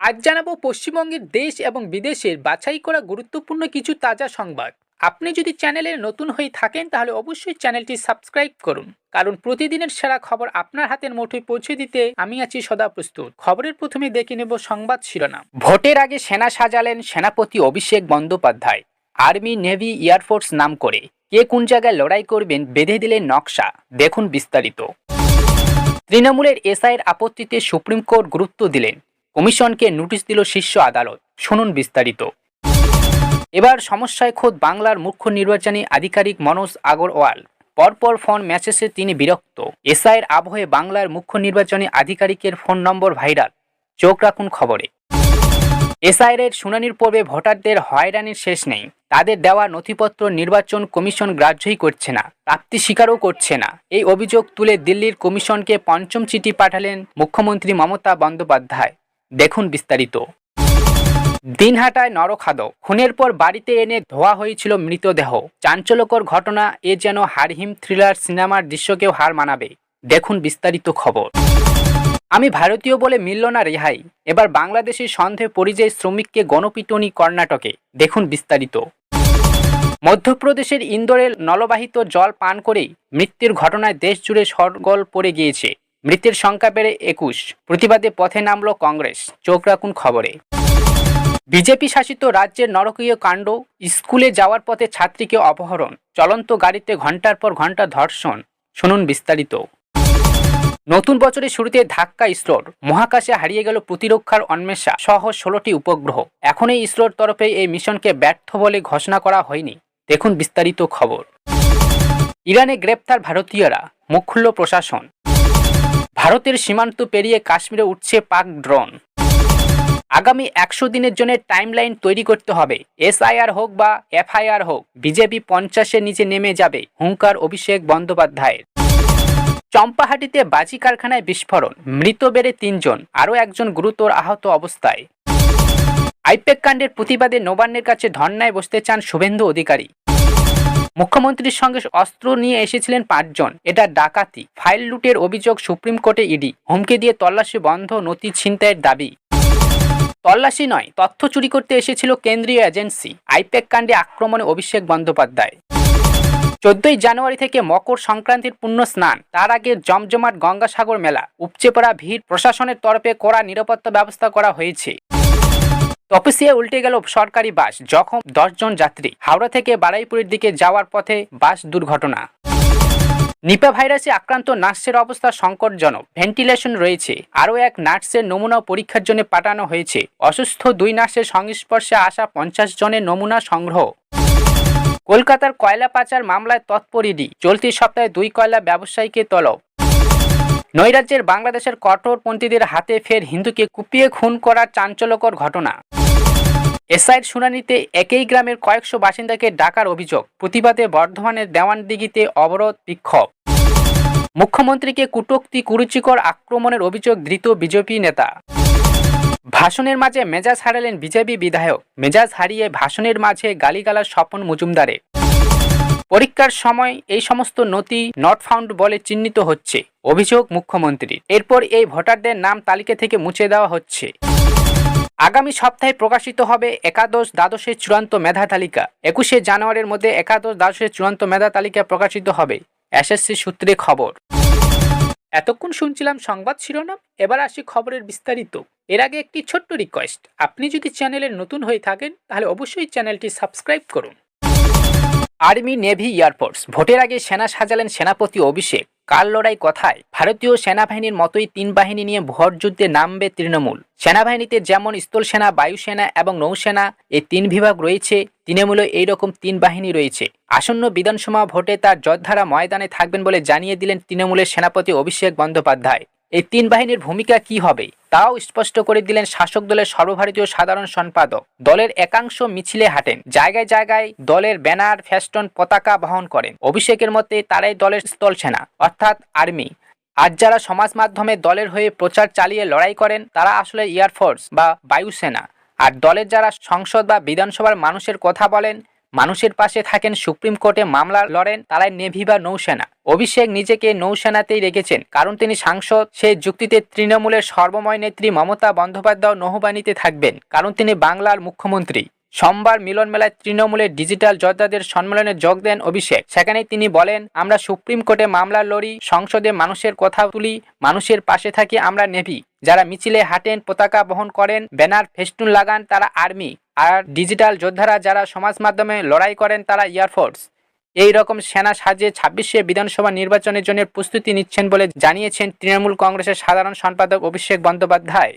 আজ জানাব পশ্চিমবঙ্গের দেশ এবং বিদেশের বাছাই করা গুরুত্বপূর্ণ কিছু তাজা সংবাদ। আপনি যদি চ্যানেলে নতুন হয়ে থাকেন, তাহলে অবশ্যই চ্যানেলটি সাবস্ক্রাইব করুন। কারণ প্রতিদিনের সেরা খবর আপনার হাতের মুঠোয় পৌঁছে দিতে আমি আছি সদা প্রস্তুত। খবরের প্রথমে দেখে নেব সংবাদ শিরোনাম। ভোটের আগে সেনা সাজালেন সেনাপতি Abhishek Bandyopadhyay. Army, navy air force নাম করে। কে কোন জায়গায় লড়াই করবেন, বেঁধে দিলেন নকশা। দেখুন বিস্তারিত। তৃণমূলের এসআইয়ের আপত্তিতে সুপ্রিম কোর্ট গুরুত্ব দিলেন। কমিশনকে নোটিশ দিল শীর্ষ আদালত। শুনুন বিস্তারিত। এবার সমস্যায় খোদ বাংলার মুখ্য নির্বাচনী আধিকারিক মনোজ আগরওয়াল। পরপর ফোন ম্যাসেজে তিনি বিরক্ত। এসআইয়ের আবহে বাংলার মুখ্য নির্বাচনী আধিকারিকের ফোন নম্বর ভাইরাল। চোখ রাখুন খবরে। এসআইয়ের শুনানির পর্বে ভোটারদের হয়রানির শেষ নেই। তাদের দেওয়া নথিপত্র নির্বাচন কমিশন গ্রাহ্যই করছে না, প্রাপ্তি স্বীকারও করছে না। এই অভিযোগ তুলে দিল্লির কমিশনকে পঞ্চম চিঠি পাঠালেন মুখ্যমন্ত্রী মমতা বন্দ্যোপাধ্যায়। দেখুন বিস্তারিত। দিনহাটায় নরখাদক। খুনের পর বাড়িতে এনে ধোয়া হয়েছিল মৃতদেহ। চাঞ্চল্যকর ঘটনা এ যেন হারহিম থ্রিলার সিনেমার দৃশ্যকেও হার মানাবে। দেখুন বিস্তারিত খবর। আমি ভারতীয় বলে মিলল না রেহাই। এবার বাংলাদেশের সন্দেহ পরিযায়ী শ্রমিককে গণপিটনি কর্ণাটকে। দেখুন বিস্তারিত। মধ্যপ্রদেশের ইন্দোরে নলবাহিত জল পান করেই মৃত্যুর ঘটনায় দেশ জুড়ে সরগোল পড়ে গিয়েছে। মৃতের সংখ্যা বেড়ে একুশ। প্রতিবাদে পথে নামল কংগ্রেস। চোখ রাখুন খবরে। বিজেপি শাসিত রাজ্যের নরকীয় কাণ্ড, স্কুলে যাওয়ার পথে ছাত্রীকে অপহরণ, চলন্ত গাড়িতে ঘণ্টার পর ঘণ্টা ধর্ষণ, শুনুন বিস্তারিত। নতুন বছরের শুরুতে ধাক্কা ইসরোর। মহাকাশে হারিয়ে গেল প্রতিরক্ষার অন্বেষা সহ ষোলোটি উপগ্রহ। এখন এই ইসরোর তরফে এই মিশনকে ব্যর্থ বলে ঘোষণা করা হয়নি। দেখুন বিস্তারিত খবর। ইরানে গ্রেপ্তার ভারতীয়রা। মুখ প্রশাসন। ভারতের সীমান্ত পেরিয়ে কাশ্মীরে উঠছে পাক ড্রোন। আগামী একশো দিনের জন্য টাইমলাইন তৈরি করতে হবে। এসআইআর হোক বা এফআইআর হোক, বিজেপি পঞ্চাশের নিচে নেমে যাবে, হুঙ্কার অভিষেক বন্দ্যোপাধ্যায়ের। চম্পাহাটিতে বাজি কারখানায় বিস্ফোরণ, মৃত বেড়ে তিনজন, আরও একজন গুরুতর আহত অবস্থায়। আইপ্যাক কাণ্ডের প্রতিবাদে নবান্নের কাছে ধর্নায় বসতে চান শুভেন্দু অধিকারী। মুখ্যমন্ত্রীর সঙ্গে অস্ত্র নিয়ে এসেছিলেন পাঁচজন। এটা ডাকাতি। ফাইল লুটের অভিযোগ সুপ্রিম কোর্টে ইডি। হুমকি দিয়ে তল্লাশি বন্ধ নথি ছিনতাইয়ের দাবি। তল্লাশি নয়, তথ্য চুরি করতে এসেছিল কেন্দ্রীয় এজেন্সি, আইপ্যাক কাণ্ডে আক্রমণে অভিষেক বন্দ্যোপাধ্যায়। চোদ্দই জানুয়ারি থেকে মকর সংক্রান্তির পুণ্য স্নান। তার আগে জমজমাট গঙ্গাসাগর মেলা। উপচে পড়া ভিড় প্রশাসনের তরফে কড়া নিরাপত্তা ব্যবস্থা করা হয়েছে। তপসিয়া উল্টে গেল সরকারি বাস, জখম জন যাত্রী। হাওড়া থেকে বারাইপুরের দিকে যাওয়ার পথে বাস দুর্ঘটনা। নিপা ভাইরাসে আক্রান্ত নার্সের অবস্থা সংকটজনক। ভেন্টিলেশন রয়েছে। আরও এক নার্সের নমুনা পরীক্ষার জন্য পাঠানো হয়েছে। অসুস্থ দুই নার্সের সংস্পর্শে আসা পঞ্চাশ জনের নমুনা সংগ্রহ। কলকাতার কয়লা পাচার মামলায় তৎপর চলতি সপ্তাহে দুই কয়লা ব্যবসায়ীকে তলব। নৈরাজ্যের বাংলাদেশের কঠোরপন্থীদের হাতে ফের হিন্দুকে কুপিয়ে খুন করার চাঞ্চল্যকর ঘটনা। এসআইয়ের শুনানিতে একই গ্রামের কয়েকশো বাসিন্দাকে ডাকার অভিযোগ। প্রতিবাদে বর্ধমানের দেওয়ানদিঘিতে অবরোধ, বিক্ষোভ। মুখ্যমন্ত্রীকে কুটোক্তি, কুরুচিকর আক্রমণের অভিযোগ ধৃত বিজেপি নেতা। ভাষণের মাঝে মেজাজ হারালেন বিজেপি বিধায়ক। মেজাজ হারিয়ে ভাষণের মাঝে গালিগালার স্বপন মজুমদারে পরীক্ষার সময় এই সমস্ত নথি নট ফাউন্ড বলে চিহ্নিত হচ্ছে, অভিযোগ মুখ্যমন্ত্রীর। এরপর এই ভোটারদের নাম তালিকা থেকে মুছে দেওয়া হচ্ছে। আগামী সপ্তাহে প্রকাশিত হবে একাদশ দ্বাদশের চূড়ান্ত মেধা তালিকা। একুশে জানুয়ারির মধ্যে একাদশ দ্বাদশের চূড়ান্ত মেধা তালিকা প্রকাশিত হবে। এসএসসি সূত্রে খবর। এতক্ষণ শুনছিলাম সংবাদ শিরোনাম, এবার আসি খবরের বিস্তারিত। এর আগে একটি ছোট্ট রিকোয়েস্ট আপনি যদি চ্যানেলের নতুন হয়ে থাকেন, তাহলে অবশ্যই চ্যানেলটি সাবস্ক্রাইব করুন। আর্মি নেভি এয়ারফোর্স, ভোটের আগে সেনা সাজালেন সেনাপতি অভিষেক। কাল লড়াই কথায়? ভারতীয় সেনাবাহিনীর মতোই তিন বাহিনী নিয়ে ভর যুদ্ধে নামবে তৃণমূল। সেনাবাহিনীতে যেমন স্থল সেনা বায়ুসেনা এবং নৌসেনা এই তিন বিভাগ রয়েছে। তৃণমূলে এইরকম তিন বাহিনী রয়েছে। আসন্ন বিধানসভা ভোটে তার যোদ্ধারা ময়দানে থাকবেন বলে জানিয়ে দিলেন তৃণমূলের সেনাপতি অভিষেক বন্দ্যোপাধ্যায়। এই তিন বাহিনীর ভূমিকা কি হবে, তাও স্পষ্ট করে দিলেন শাসক দলের সর্বভারতীয় সাধারণ সম্পাদক। দলের একাংশ মিছিলে হাঁটেন, জায়গায় জায়গায় দলের ব্যানার ফেস্টন পতাকা বহন করেন। অভিষেকের মতে তারাই দলের স্থল সেনা, অর্থাৎ আর্মি। আজ যারা সমাজ মাধ্যমে দলের হয়ে প্রচার চালিয়ে লড়াই করেন, তারা আসলে এয়ারফোর্স বা বায়ুসেনা আর দলের যারা সংসদ বা বিধানসভার মানুষের কথা বলেন মানুষের পাশে থাকেন সুপ্রিম কোর্টে মামলা লড়েন তারাই নেভি বা নৌসেনা। অভিষেক নিজেকে নৌসেনাতেই রেখেছেন, কারণ তিনি সাংসদ। সেই যুক্তিতে তৃণমূলের সর্বময় নেত্রী মমতা বন্দ্যোপাধ্যায় নৌবাহিনীতে থাকবেন, কারণ তিনি বাংলার মুখ্যমন্ত্রী। সোমবার মিলন মেলায় তৃণমূলের ডিজিটাল যোদ্ধাদের সম্মেলনে যোগ দেন অভিষেক। সেখানেই তিনি বলেন, আমরা সুপ্রিম কোর্টে মামলা লড়ি, সংসদে মানুষের কথা তুলি, মানুষের পাশে থাকি আমরা নেভি। যারা মিছিলে হাঁটেন, পতাকা বহন করেন, ব্যানার, ফেস্টুন লাগান, তারা আর্মি। আর ডিজিটাল যোদ্ধারা যারা সমাজ মাধ্যমে লড়াই করেন, তারা এয়ারফোর্স এই রকম সেনা সাজিয়ে ছাব্বিশে বিধানসভা নির্বাচনের জন্য প্রস্তুতি নিচ্ছেন বলে জানিয়েছেন তৃণমূল কংগ্রেসের সাধারণ সম্পাদক অভিষেক বন্দ্যোপাধ্যায়।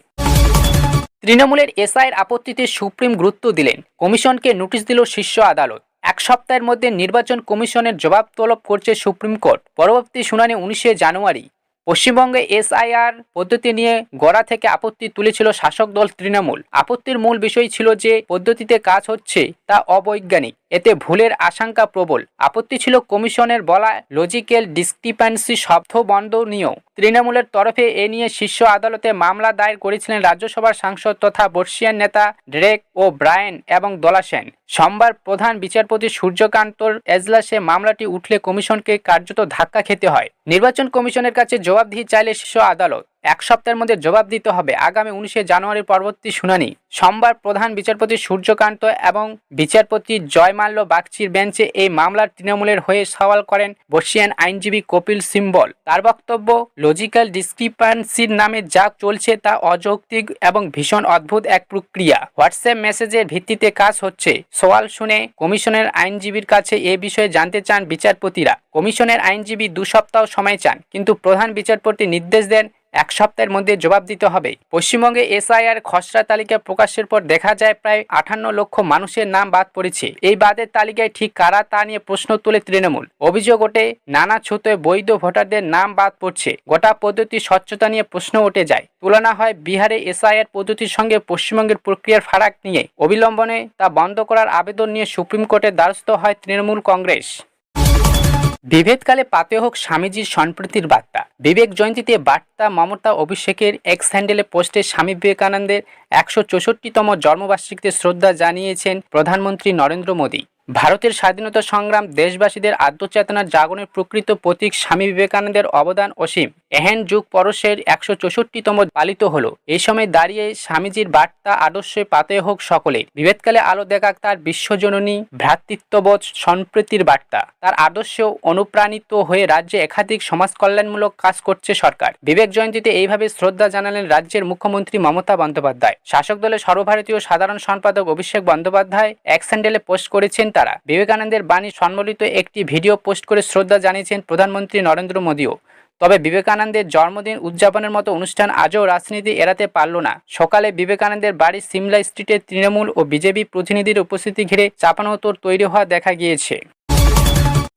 তৃণমূলের এসআইয়ের আপত্তিতে সুপ্রিম গুরুত্ব দিলেন। কমিশনকে নোটিশ দিল শীর্ষ আদালত। এক সপ্তাহের মধ্যে নির্বাচন কমিশনের জবাব তলব করছে সুপ্রিম কোর্ট। পরবর্তী শুনানি উনিশে জানুয়ারি। পশ্চিমবঙ্গে এসআইআর পদ্ধতি নিয়ে গড়া থেকে আপত্তি তুলেছিল শাসক দল তৃণমূল। আপত্তির মূল বিষয় ছিল যে পদ্ধতিতে কাজ হচ্ছে তা অবৈজ্ঞানিক। এতে ভুলের আশঙ্কা প্রবল। আপত্তি ছিল কমিশনের বলা লজিক্যাল ডিসক্রিপেন্সি শব্দ বন্ধনীয় তৃণমূলের তরফে এ নিয়ে শীর্ষ আদালতে মামলা দায়ের করেছিলেন রাজ্যসভার সাংসদ তথা বর্ষিয়ান নেতা ড্রেক ও ব্রায়েন এবং দলাসেন সোমবার প্রধান বিচারপতি সূর্যকান্তর এজলাসে মামলাটি উঠলে কমিশনকে কার্যত ধাক্কা খেতে হয়। নির্বাচন কমিশনের কাছে জবাবদিহি চাইলে শীর্ষ আদালত। এক সপ্তাহের মধ্যে জবাব দিতে হবে। আগামী উনিশে জানুয়ারির পরবর্তী শুনানি। সোমবার প্রধান বিচারপতি সূর্যকান্ত এবং বিচারপতি জয়মাল্য বাগচির বেঞ্চে এই মামলার তৃণমূলের হয়ে সওয়াল করেন বর্ষিয়ান আইনজীবী কপিল সিম্বল। তার বক্তব্য লজিক্যাল ডিসক্রিপান্সির নামে যা চলছে তা অযৌক্তিক এবং ভীষণ অদ্ভুত এক প্রক্রিয়া। হোয়াটসঅ্যাপ মেসেজের ভিত্তিতে কাজ হচ্ছে। সওয়াল শুনে কমিশনের আইনজীবীর কাছে এ বিষয়ে জানতে চান বিচারপতিরা। কমিশনের আইনজীবী দু সপ্তাহ সময় চান, কিন্তু প্রধান বিচারপতি নির্দেশ দেন এক সপ্তাহের মধ্যে জবাব দিতে হবে। পশ্চিমবঙ্গে এসআইআর খসড়া তালিকা প্রকাশের পর দেখা যায় প্রায় আঠান্ন লক্ষ মানুষের নাম বাদ পড়েছে। এই বাদের তালিকায় ঠিক কারা তা নিয়ে প্রশ্ন তুলে তৃণমূল। অভিযোগ ওঠে, নানা ছুতোয় বৈধ ভোটারদের নাম বাদ পড়ছে। গোটা পদ্ধতি স্বচ্ছতা নিয়ে প্রশ্ন উঠে যায়। তুলনা হয় বিহারে এসআইআর পদ্ধতির সঙ্গে পশ্চিমবঙ্গের প্রক্রিয়ার ফারাক নিয়ে। অবিলম্বনে তা বন্ধ করার আবেদন নিয়ে সুপ্রিম কোর্টের দ্বারস্থ হয় তৃণমূল কংগ্রেস। বিভেদকালে পাতে হোক স্বামীজির সম্প্রীতির বার্তা। বিবেক জয়ন্তীতে বার্তা, মমতা, অভিষেকের এক্স হ্যান্ডেলে পোস্টে স্বামী বিবেকানন্দের একশো চৌষট্টিতম জন্মবার্ষিকীতে শ্রদ্ধা জানিয়েছেন প্রধানমন্ত্রী নরেন্দ্র মোদী। ভারতের স্বাধীনতা সংগ্রাম দেশবাসীদের আত্মচেতনার জাগরণের প্রকৃত প্রতীক স্বামী বিবেকানন্দের অবদান অসীম। এহেন যুগ পরশের একশো চৌষট্টিতম পালিত হলো। এই সময় দাঁড়িয়ে স্বামীজির বার্তা আদর্শে পাতে হোক সকলের। বিভেদকালে আলো দেখাক তার বিশ্বজননী ভ্রাতৃত্ববোধ সম্প্রীতির বার্তা। তার আদর্শ অনুপ্রাণিত হয়ে রাজ্যে একাধিক সমাজ কল্যাণমূলক কাজ করছে সরকার। বিবেক জয়ন্তীতে এইভাবে শ্রদ্ধা জানালেন রাজ্যের মুখ্যমন্ত্রী মমতা বন্দ্যোপাধ্যায়। শাসক দলের সর্বভারতীয় সাধারণ সম্পাদক অভিষেক বন্দ্যোপাধ্যায় এক স্যান্ডেলে পোস্ট করেছেন তারা। বিবেকানন্দের বাণী সম্বলিত একটি ভিডিও পোস্ট করে শ্রদ্ধা জানিয়েছেন প্রধানমন্ত্রী নরেন্দ্র মোদীও। তবে বিবেকানন্দের জন্মদিন উদযাপনের মতো অনুষ্ঠান আজও রাজনীতি এড়াতে পারল না। সকালে বিবেকানন্দের বাড়ি সিমলা স্ট্রিটে তৃণমূল ও বিজেপি প্রতিনিধির উপস্থিতি ঘিরে চাপানোতর তৈরি হওয়া দেখা গিয়েছে।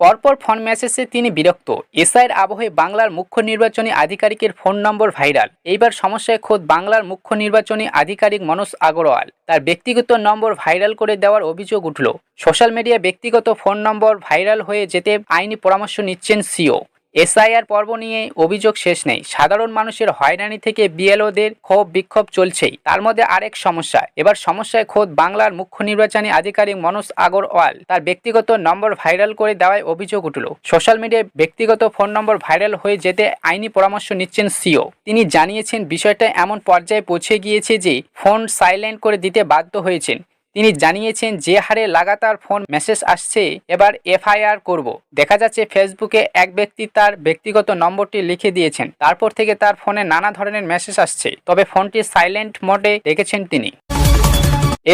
পরপর ফোন মেসেজে তিনি বিরক্ত। এসআইয়ের আবহে বাংলার মুখ্য নির্বাচনী আধিকারিকের ফোন নম্বর ভাইরাল। এইবার সমস্যায় খোদ বাংলার মুখ্য নির্বাচনী আধিকারিক মনোজ আগরওয়াল। তার ব্যক্তিগত নম্বর ভাইরাল করে দেওয়ার অভিযোগ উঠল। সোশ্যাল মিডিয়ায় ব্যক্তিগত ফোন নম্বর ভাইরাল হয়ে যেতে আইনি পরামর্শ নিচ্ছেন সিও। এসআইআর পর্ব নিয়ে অভিযোগ শেষ নেই। সাধারণ মানুষের হয়রানি থেকে বিএলওদের ক্ষোভ বিক্ষোভ চলছেই। তার মধ্যে আরেক সমস্যা। এবার সমস্যায় খোদ বাংলার মুখ্য নির্বাচনী আধিকারিক মনোজ আগরওয়াল তার ব্যক্তিগত নম্বর ভাইরাল করে দেওয়ায় অভিযোগ উঠল। সোশ্যাল মিডিয়ায় ব্যক্তিগত ফোন নম্বর ভাইরাল হয়ে যেতে আইনি পরামর্শ নিচ্ছেন সিও। তিনি জানিয়েছেন, বিষয়টা এমন পর্যায়ে পৌঁছে গিয়েছে যে ফোন সাইলেন্ট করে দিতে বাধ্য হয়েছেন। তিনি জানিয়েছেন, যে হারে লাগাতার ফোন মেসেজ আসছে, এবার এফআইআর করব। দেখা যাচ্ছে, ফেসবুকে এক ব্যক্তি তার ব্যক্তিগত নম্বরটি লিখে দিয়েছেন। তারপর থেকে তার ফোনে নানা ধরনের মেসেজ আসছে। তবে ফোনটি সাইলেন্ট মোডে রেখেছেন তিনি।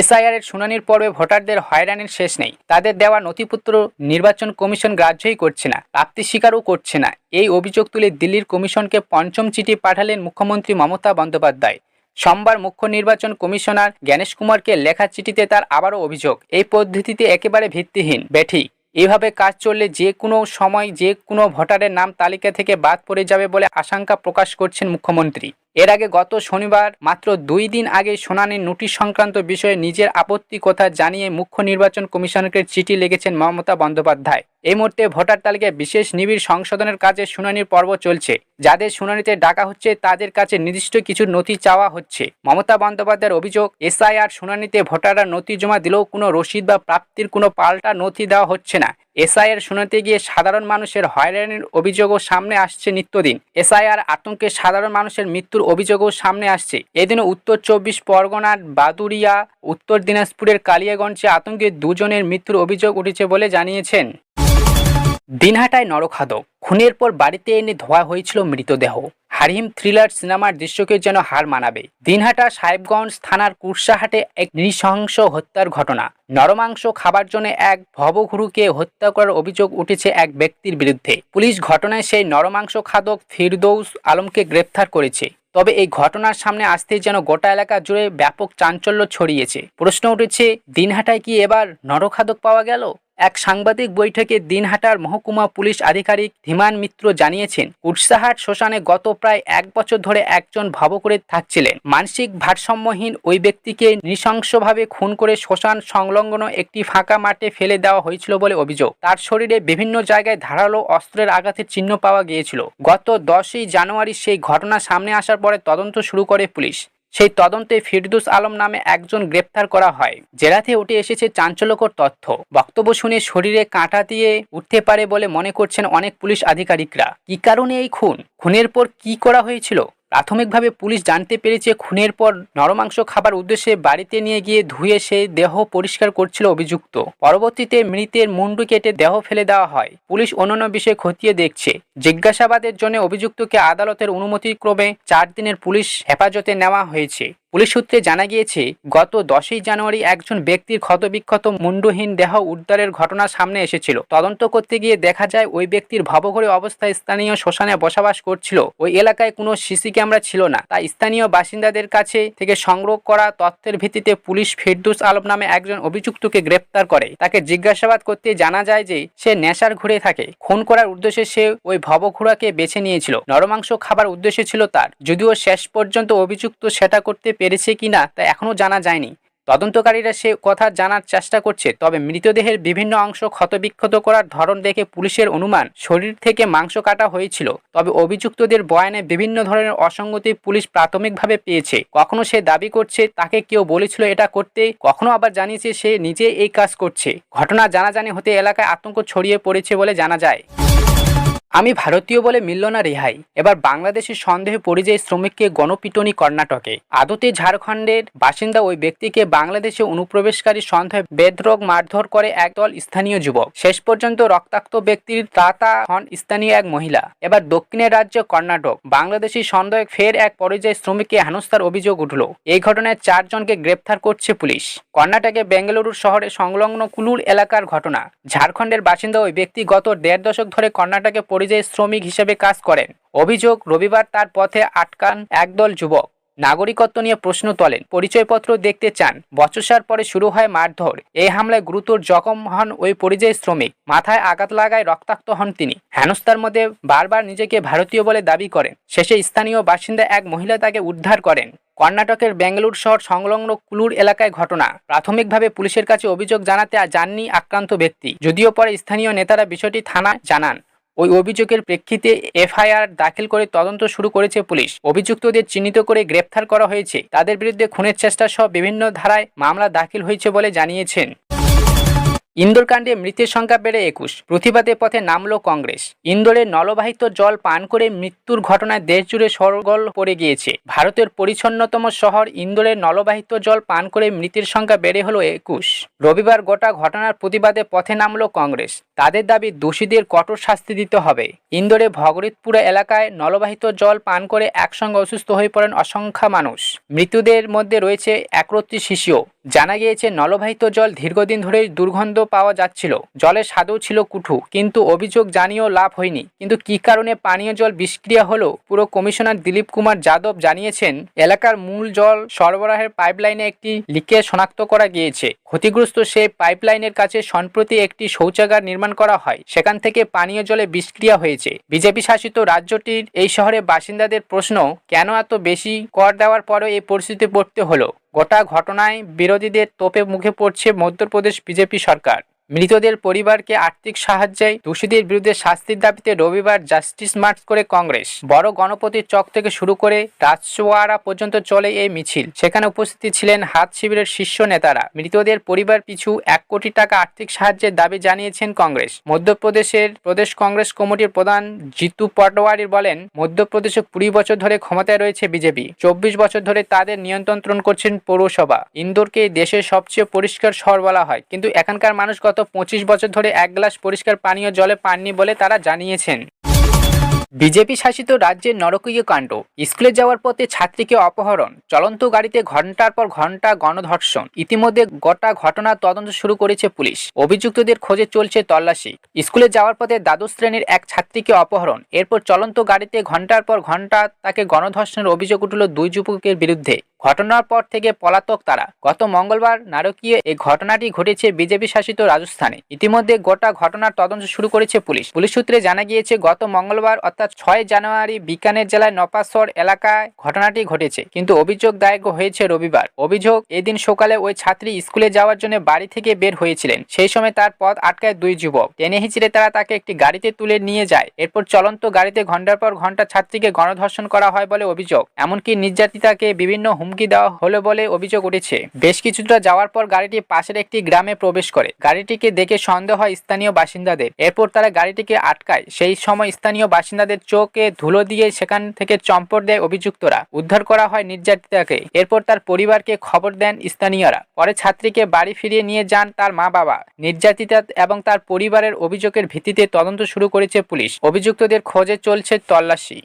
এসআইআর এর শুনানির পর্বে ভোটারদের হয়রানির শেষ নেই। তাদের দেওয়া নথিপত্র নির্বাচন কমিশন গ্রাহ্যই করছে না, প্রাপ্তি স্বীকারও করছে না। এই অভিযোগ তুলে দিল্লির কমিশনকে পঞ্চম চিঠি পাঠালেন মুখ্যমন্ত্রী মমতা বন্দ্যোপাধ্যায়। সোমবার মুখ্য নির্বাচন কমিশনার জ্ঞানেশ কুমারকে লেখা চিঠিতে তার আবারও অভিযোগ, এই পদ্ধতিতে একেবারে ভিত্তিহীন। ব্যাঠি এভাবে কাজ চললে যে কোনো সময় যে কোনো ভোটারের নাম তালিকা থেকে বাদ পড়ে যাবে বলে আশঙ্কা প্রকাশ করছেন মুখ্যমন্ত্রী। এর আগে গত শনিবার মাত্র দুই দিন আগে শুনানির নোটিশ সংক্রান্ত বিষয়ে নিজের আপত্তি কথা জানিয়ে মুখ্য নির্বাচন কমিশনারকে চিঠি লিখেছেন মমতা বন্দ্যোপাধ্যায়। এই মুহূর্তে ভোটার তালিকায় বিশেষ নিবিড় সংশোধনের কাজে শুনানির পর্ব চলছে। যাদের শুনানিতে ডাকা হচ্ছে, তাদের কাছে নির্দিষ্ট কিছু নথি চাওয়া হচ্ছে। মমতা বন্দ্যোপাধ্যায়ের অভিযোগ, এসআইআর শুনানিতে ভোটাররা নথি জমা দিলেও কোনো রসিদ বা প্রাপ্তির কোনো পাল্টা নথি দেওয়া হচ্ছে না। এসআইআর শুনানিতে গিয়ে সাধারণ মানুষের হয়রানির অভিযোগও সামনে আসছে নিত্যদিন। এসআইআর আতঙ্কে সাধারণ মানুষের মৃত্যুর অভিযোগও সামনে আসছে। এদিন উত্তর চব্বিশ পরগনার বাদুরিয়া উত্তর দিনাজপুরের কালিয়াগঞ্জে আতঙ্কে দুজনের মৃত্যুর অভিযোগ উঠেছে বলে জানিয়েছেন। দিনহাটায় নরখাদক। খুনের পর বাড়িতে এনে ধোয়া হয়েছিল মৃতদেহ। হারিম থ্রিলার সিনেমার দৃশ্যকে যেন হার মানাবে। দিনহাটা সাহেবগঞ্জ থানার কুরসাহাটে এক নৃশংস হত্যার ঘটনা। নরমাংস খাবার জন্য এক ভবঘুরুকে হত্যা করার অভিযোগ উঠেছে এক ব্যক্তির বিরুদ্ধে। পুলিশ ঘটনায় সেই নরমাংস খাদক ফিরদৌস আলমকে গ্রেপ্তার করেছে। তবে এই ঘটনার সামনে আসতেই যেন গোটা এলাকা জুড়ে ব্যাপক চাঞ্চল্য ছড়িয়েছে। প্রশ্ন উঠেছে, দিনহাটায় কি এবার নরখাদক পাওয়া গেল? এক সাংবাদিক বৈঠকে দিনহাটার মহকুমা পুলিশ আধিকারিক ধীমান মিত্র জানিয়েছেন, কুটসাহাট শ্মশানে গত প্রায় এক বছর ধরে একজন ভবঘুরে থাকছিলেন। মানসিক ভারসাম্যহীন ওই ব্যক্তিকে নৃশংসভাবে খুন করে শ্মশান সংলগ্ন একটি ফাঁকা মাঠে ফেলে দেওয়া হয়েছিল বলে অভিযোগ। তার শরীরে বিভিন্ন জায়গায় ধারালো অস্ত্রের আঘাতের চিহ্ন পাওয়া গিয়েছিল। গত দশই জানুয়ারি সেই ঘটনা সামনে আসার পরে তদন্ত শুরু করে পুলিশ। সেই তদন্তে ফিরদুস আলম নামে একজন গ্রেপ্তার করা হয়। জেলাতে উঠে এসেছে চাঞ্চল্যকর তথ্য। বক্তব্য শুনে শরীরে কাঁটা দিয়ে উঠতে পারে বলে মনে করছেন অনেক পুলিশ আধিকারিকরা। কি কারণে এই খুন? খুনের পর কি করা হয়েছিল? প্রাথমিকভাবে পুলিশ জানতে পেরেছে খুনের পর নরমাংস খাবার উদ্দেশ্যে বাড়িতে নিয়ে গিয়ে ধুয়ে সে দেহ পরিষ্কার করছিল অভিযুক্ত। পরবর্তীতে মৃতের মুন্ডু কেটে দেহ ফেলে দেওয়া হয়। পুলিশ অন্যান্য বিষয়ে খতিয়ে দেখছে। জিজ্ঞাসাবাদের জন্য অভিযুক্তকে আদালতের অনুমতিক্রমে চার দিনের পুলিশ হেফাজতে নেওয়া হয়েছে। পুলিশ সূত্রে জানা গিয়েছে, গত দশই জানুয়ারি একজন ব্যক্তির ক্ষতবিক্ষত মুন্ডহীন দেহ উদ্ধারের ঘটনা সামনে এসেছিল। তদন্ত করতে গিয়ে দেখা যায়, ওই ব্যক্তির ভবঘরে অবস্থায় স্থানীয় শ্মশানে বসবাস করছিল। ওই এলাকায় কোনো সিসি ক্যামেরা ছিল না। তাই স্থানীয় বাসিন্দাদের কাছে থেকে সংগ্রহ করা তথ্যের ভিত্তিতে পুলিশ ফেরদুস আলম নামে একজন অভিযুক্তকে গ্রেপ্তার করে। তাকে জিজ্ঞাসাবাদ করতে জানা যায় যে, সে নেশার ঘুরে থাকে। খুন করার উদ্দেশ্যে সে ওই ভবঘুরাকে বেছে নিয়েছিল। নরমাংস খাবার উদ্দেশ্য ছিল তার। যদিও শেষ পর্যন্ত অভিযুক্ত সেটা করতে পেরেছে কিনা তা এখনও জানা যায়নি। তদন্তকারীরা সে কথা জানার চেষ্টা করছে, তবে মৃতদেহের বিভিন্ন অংশ ক্ষতবিক্ষত করার ধরন দেখে পুলিশের অনুমান শরীর থেকে মাংস কাটা হয়েছিল। তবে অভিযুক্তদের বয়ানে বিভিন্ন ধরনের অসঙ্গতি পুলিশ প্রাথমিকভাবে পেয়েছে। কখনো সে দাবি করছে তাকে কেউ বলেছিল এটা করতে, কখনো আবার জানিয়েছে সে নিজে এই কাজ করছে। ঘটনা জানাজানি হতে এলাকায় আতঙ্ক ছড়িয়ে পড়েছে বলে জানা যায়। আমি ভারতীয় বলে মিলল না রেহাই। এবার বাংলাদেশের সন্দেহে পরিযায়ী শ্রমিককে গণপিটনি কর্ণাটকে। আদতে ঝাড়খণ্ডের বাসিন্দা ওই ব্যক্তিকে বাংলাদেশে অনুপ্রবেশকারী সন্দেহে বেদরোগ মারধর করে একদল স্থানীয় যুবক। শেষ পর্যন্ত রক্তাক্ত ব্যক্তির তাতা হন স্থানীয় এক মহিলা। এবার দক্ষিণের রাজ্য কর্ণাটক। বাংলাদেশি সন্দেহে ফের এক পরিযায়ী শ্রমিককে হেনস্থার অভিযোগ উঠল। এই ঘটনায় চারজনকে গ্রেপ্তার করছে পুলিশ। কর্ণাটকে বেঙ্গালুরু শহরে সংলগ্ন কুলুর এলাকার ঘটনা। ঝাড়খণ্ডের বাসিন্দা ওই ব্যক্তি গত দেড় দশক ধরে কর্ণাটকে পরিযায়ী শ্রমিক হিসেবে কাজ করেন। অভিযোগ, রবিবার তার পথে আটকান একদল যুবক। নাগরিকত্ব নিয়ে প্রশ্ন তোলেন। পরিচয়পত্র দেখতে চান। বচসার পরে শুরু হয় মারধর। এই হামলায় গুরুতর জখম হন ওই পরিযায়ী শ্রমিক। মাথায় আঘাত লাগায় রক্তাক্ত হন তিনি। হেনস্থার মধ্যে বারবার নিজেকে ভারতীয় বলে দাবি করেন। শেষে স্থানীয় বাসিন্দা এক মহিলা তাকে উদ্ধার করেন। কর্ণাটকের বেঙ্গালুরু শহর সংলগ্ন কুলুর এলাকায় ঘটনা। প্রাথমিকভাবে পুলিশের কাছে অভিযোগ জানাতে যাননি আক্রান্ত ব্যক্তি। যদিও পরে স্থানীয় নেতারা বিষয়টি থানা জানান। ওই অভিযোগের প্রেক্ষিতে এফআইআর দাখিল করে তদন্ত শুরু করেছে পুলিশ। অভিযুক্তদের চিহ্নিত করে গ্রেপ্তার করা হয়েছে। তাদের বিরুদ্ধে খুনের চেষ্টা সহ বিভিন্ন ধারায় মামলা দাখিল হয়েছে বলে জানিয়েছেন। ইন্দোরকাণ্ডে মৃতের সংখ্যা বেড়ে একুশ। প্রতিবাদে পথে নামল কংগ্রেস। ইন্দোরের নলবাহিত জল পান করে মৃত্যুর ঘটনায় দেশজুড়ে সরগোল পড়ে গিয়েছে। ভারতের পরিচ্ছন্নতম শহর ইন্দোরের নলবাহিত জল পান করে মৃতের সংখ্যা বেড়ে হলো একুশ। রবিবার গোটা ঘটনার প্রতিবাদে পথে নামল কংগ্রেস। তাদের দাবি দোষীদের কঠোর শাস্তি দিতে হবে। ইন্দোরে ভগরিতপুরা এলাকায় নলবাহিত জল পান করে একসঙ্গে অসুস্থ হয়ে পড়েন অসংখ্য মানুষ। মৃত্যুদের মধ্যে রয়েছে একরত্তি শিশুও জানা গিয়েছে, নলবাহিত জল দীর্ঘদিন ধরেই দুর্গন্ধ পাওয়া যাচ্ছিল। জলের স্বাদও ছিল কুঠু, কিন্তু অভিযোগ জানিয়েও লাভ হয়নি। কিন্তু কি কারণে পানীয় জল বিষক্রিয়া হলো, পুরো কমিশনার দিলীপ কুমার যাদব জানিয়েছেন, এলাকার মূল জল সরবরাহের পাইপলাইনে একটি লিকেজ শনাক্ত করা গিয়েছে। ক্ষতিগ্রস্ত সেই পাইপলাইনের কাছে সম্প্রতি একটি শৌচাগার নির্মাণ করা হয়। সেখান থেকে পানীয় জলে বিষক্রিয়া হয়েছে। বিজেপি শাসিত রাজ্যটির এই শহরে বাসিন্দাদের প্রশ্ন, কেন এত বেশি কর দেওয়ার পরেও এই পরিস্থিতি পড়তে হলো? গোটা ঘটনায় বিরোধীদের তোপে মুখে পড়ছে মধ্যপ্রদেশ বিজেপি সরকার। মৃতদের পরিবারকে আর্থিক সাহায্যে দোষীদের বিরুদ্ধে শাস্তির দাবিতে রবিবার জাস্টিস মার্চ করে কংগ্রেস। বড় গণপতির চক থেকে শুরু করে রাজচোয়াড়া পর্যন্ত চলে এই মিছিল। সেখানে উপস্থিত ছিলেন হাত শিবিরের শীর্ষ নেতারা। মৃতদের পরিবার পিছু এক কোটি টাকা আর্থিক সাহায্যের দাবি জানিয়েছেন কংগ্রেস। মধ্যপ্রদেশের প্রদেশ কংগ্রেস কমিটির প্রধান জিতু পটওয়ারি বলেন, মধ্যপ্রদেশে কুড়ি বছর ধরে ক্ষমতায় রয়েছে বিজেপি। চব্বিশ বছর ধরে তাদের নিয়ন্ত্রণ করছেন পৌরসভা। ইন্দোরকে দেশের সবচেয়ে পরিষ্কার শহর বলা হয়। কিন্তু এখানকার মানুষ গত পঁচিশ বছর ধরে এক গ্লাস পরিষ্কার পানীয় জলে পাননি বলে তারা জানিয়েছেন। বিজেপি শাসিত রাজ্যের নরকীয় কাণ্ড। স্কুলে যাওয়ার পথে ছাত্রীকে অপহরণ। চলন্ত গাড়িতে ঘণ্টার পর ঘণ্টা গণধর্ষণ। ইতিমধ্যে গোটা ঘটনার তদন্ত শুরু করেছে পুলিশ। অভিযুক্তদের খোঁজে চলছে তল্লাশি। স্কুলে যাওয়ার পথে দ্বাদশ শ্রেণির এক ছাত্রীকে অপহরণ। এরপর চলন্ত গাড়িতে ঘণ্টার পর ঘণ্টা তাকে গণধর্ষণের অভিযোগ উঠল দুই যুবকের বিরুদ্ধে। ঘটনার পর থেকে পলাতক তারা। গত মঙ্গলবার নারকীয় এই ঘটনাটি ঘটেছে বিজেপি শাসিত রাজস্থানে। ইতিমধ্যে গোটা ঘটনার তদন্ত শুরু করেছে পুলিশ। পুলিশ সূত্রে জানা গিয়েছে, গত মঙ্গলবার অর্থাৎ ছয় জানুয়ারি বিকানের জেলায় নপাসর এলাকায় ঘটনাটি ঘটেছে। কিন্তু অভিযোগ দায়ের হয়েছে রবিবার। অভিযোগ এদিন সকালে ওই ছাত্রী স্কুলে যাওয়ার জন্য বাড়ি থেকে বের হয়েছিলেন। সেই সময় তার পথ আটকায় দুই যুবক। টেনে হিঁচড়ে তারা তাকে একটি গাড়িতে তুলে নিয়ে যায়। এরপর চলন্ত গাড়িতে ঘণ্টার পর ঘণ্টা ছাত্রীকে গণধর্ষণ করা হয় বলে অভিযোগ। এমনকি নির্যাতিতাকে বিভিন্ন হুমকি দেওয়া হলো বলে অভিযোগ উঠেছে। বেশ কিছুটা যাওয়ার পর গাড়িটি পাশের একটি গ্রামে প্রবেশ করে। গাড়িটিকে দেখে সন্দেহ হয় স্থানীয় বাসিন্দাদের। এরপর তারা গাড়িটিকে আটকায়। সেই সময় স্থানীয় বাসিন্দাদের চোখে ধুলো দিয়ে সেখান থেকে চম্পট দেয় অভিযুক্তরা। উদ্ধার করা হয় নির্যাতিতাকে। এরপর তার পরিবারকে খবর দেন স্থানীয়রা। পরে ছাত্রীকে বাড়ি ফিরিয়ে নিয়ে যান তার মা বাবা নির্যাতিতা এবং তার পরিবারের অভিযোগের ভিত্তিতে তদন্ত শুরু করেছে পুলিশ। অভিযুক্তদের খোঁজে চলছে তল্লাশি।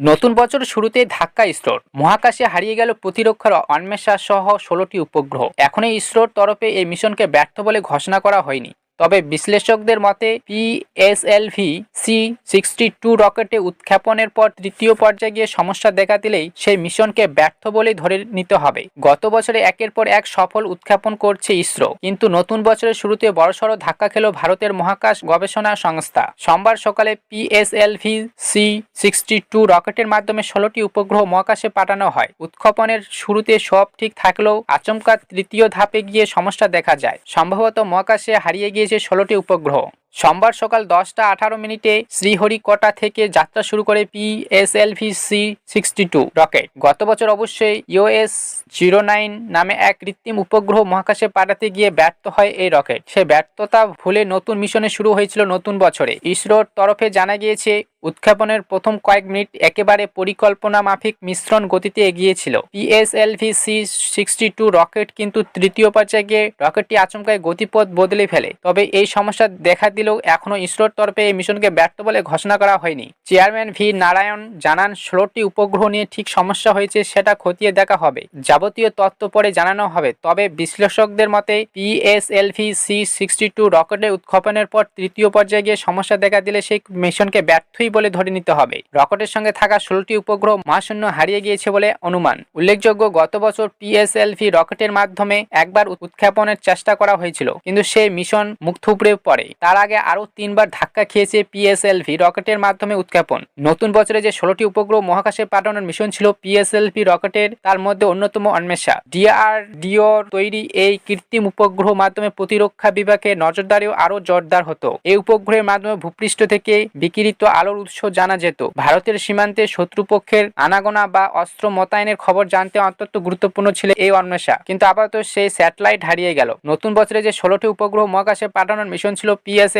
নতুন বছর শুরুতে ধাক্কা ইসরোর মহাকাশে হারিয়ে গেল প্রতিরক্ষার অন্বেষা সহ ষোলোটি উপগ্রহ। এখনই ইসরোর তরফে এই মিশনকে ব্যর্থ বলে ঘোষণা করা হয়নি। তবে বিশ্লেষকদের মতে পিএসএলভি সি সিক্সটি টু রকেটে উৎক্ষেপণের পর তৃতীয় পর্যায়ে গিয়ে সমস্যা দেখা দিলেই সেই মিশনকে ব্যর্থ বলেই ধরে নিতে হবে। গত বছরে একের পর এক সফল উৎক্ষেপণ করছে ইসরো। কিন্তু নতুন বছরের শুরুতে বড়সড় ধাক্কা খেল ভারতের মহাকাশ গবেষণা সংস্থা। সোমবার সকালে পিএসএলভি সি সিক্সটি টু রকেটের মাধ্যমে ষোলোটি উপগ্রহ মহাকাশে পাঠানো হয়। উৎক্ষেপণের শুরুতে সব ঠিক থাকলেও আচমকা তৃতীয় ধাপে গিয়ে সমস্যা দেখা যায়। সম্ভবত মহাকাশে হারিয়ে গিয়েছে ষোলোটি উপগ্রহ। সোমবার সকাল দশটা আঠারো মিনিটে শ্রীহরিকোটা থেকে যাত্রা শুরু করে PSLV C sixty two rocket গত বছর অবশ্যই ইউএস জিরো নাইন নামে এক কৃত্রিম উপগ্রহ মহাকাশে পাঠাতে গিয়ে ব্যর্থ হয় এই রকেট সে ব্যর্থতা ভুলে নতুন মিশনে শুরু হয়েছিল নতুন বছরে। ইসরোর তরফে জানা গিয়েছে, উৎক্ষেপণের প্রথম কয়েক মিনিট একেবারে পরিকল্পনা মাফিক মিশ্রণ গতিতে এগিয়েছিল। PSLV C sixty two rocket কিন্তু তৃতীয় পর্যায়ে গিয়ে রকেটটি আচমকায় গতিপথ বদলে ফেলে। তবে এই সমস্যা দেখা দিলেও এখনও ইসরোর তরফে এই মিশনকে ব্যর্থ বলে ঘোষণা করা হয়নি। Chairman V. নারায়ণ জানান, ষোলোটি উপগ্রহ নিয়ে ঠিক সমস্যা হয়েছে, সেটা খতিয়ে দেখা হবে। যাবতীয় তথ্য পরে জানানো হবে। তবে বিশ্লেষকদের মতে পিএসএলভি সি সিক্সটি টু রকেটের উৎক্ষেপণের পর তৃতীয় পর্যায়ে গিয়ে সমস্যা দেখা দিলে সেই মিশনকে ব্যর্থই বলে ধরে নিতে হবে। রকেটের সঙ্গে থাকা ষোলোটি উপগ্রহ মহাশূন্য হারিয়ে গিয়েছে বলে অনুমান। উল্লেখযোগ্য, গত বছর পিএসএলভি রকেটের মাধ্যমে একবার উৎক্ষেপণের চেষ্টা করা হয়েছিল, কিন্তু সেই মিশন মুখ থুবড়ে পড়ে। তার আগে আরও তিনবার ধাক্কা খেয়েছে পিএসএলভি রকেটের মাধ্যমে উৎক্ষেপণ। নতুন বছরে যে ষোলোটি উপগ্রহ মহাকাশে পাঠানোর মিশন ছিল পিএসএলভি রকেটের, তার মধ্যে অন্যতম অন্বেষা। ডিআরডিওর তৈরি এই কৃত্রিম উপগ্রহ মাধ্যমে প্রতিরক্ষা বিভাগে নজরদারিও আরও জোরদার হতো। এই উপগ্রহের মাধ্যমে ভূপৃষ্ঠ থেকে বিকিরিত আলোর উৎস জানা যেত। ভারতের সীমান্তে শত্রুপক্ষের আনাগোনা বা অস্ত্র মোতায়েনের খবর জানতে অত্যন্ত গুরুত্বপূর্ণ ছিল এই অন্বেষা। কিন্তু আপাতত সেই স্যাটেলাইট হারিয়ে গেল। নতুন বছরে যে ষোলোটি উপগ্রহ মহাকাশে পাঠানোর মিশন ছিল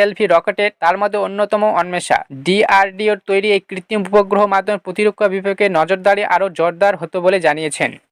পিএসএলভি রকেটের তার মধ্যে অন্যতম অন্বেষা। ডিআরডিওর তৈরি এই কৃত্রিম উপগ্রহ মাধ্যমে প্রতিরক্ষা বিভাগের নজরদারি আরও জোরদার হতো বলে জানিয়েছেন।